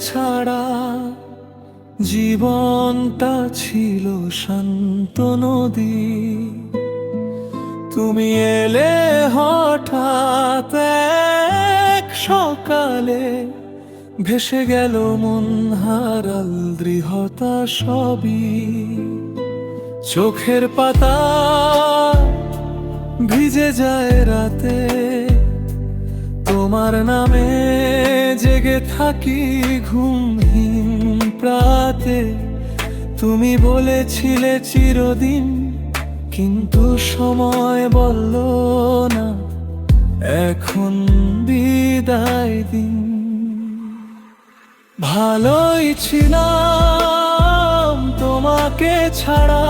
ছাড়া জীবনটা ছিল শান্ত নদী। তুমি এলে হঠাৎ এক সকালে ভেসে গেল মন হারাল দৃঢ়তা সবই। চোখের পাতা ভিজে যায় রাতে। তোমার নামে জেগে থাকি ঘুমহীন প্রাতে। তুমি বলেছিলে চিরদিন, কিন্তু সময় বলল না, এখন বিদায় দিন। ভালোই ছিলাম তোমাকে ছাড়া।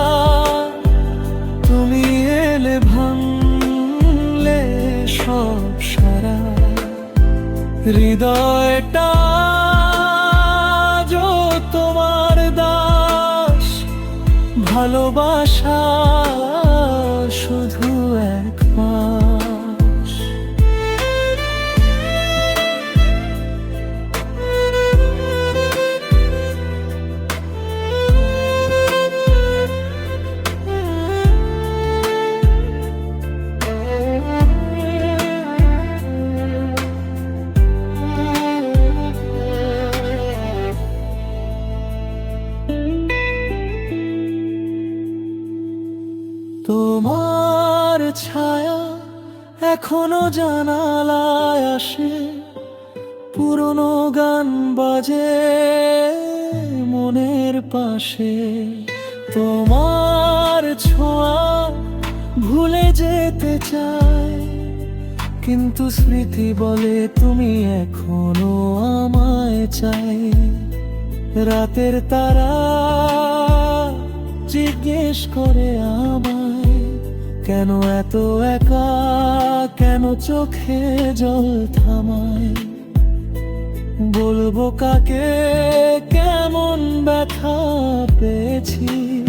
হৃদয়টা যো তোমার দাস ভালোবাসা তোমার ছায়া এখনও জানালায় আসে, পুরনো গান বাজে মনের পাশে। তোমার ছোঁয়া ভুলে যেতে চায় কিন্তু স্মৃতি বলে তুমি এখনও আমায় চাই। রাতের তারা জিজ্ঞেস করে আমায় কেন এত একা? কেন চোখে জল থামায়? বলব কাকে? কেমন ব্যথা পেয়েছি?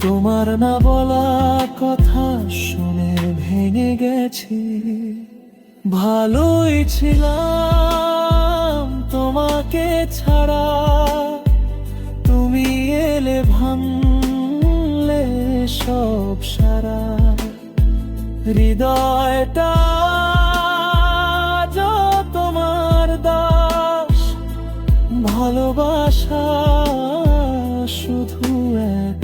তোমার না বলা কথা শুনে ভেঙে গেছি। ভালোই ছিলাম তোমাকে ছাড়া। তুমি এলে ভাঙলে সব সারা। হৃদয়টা তোমার দাস ভালোবাসা শুধু এক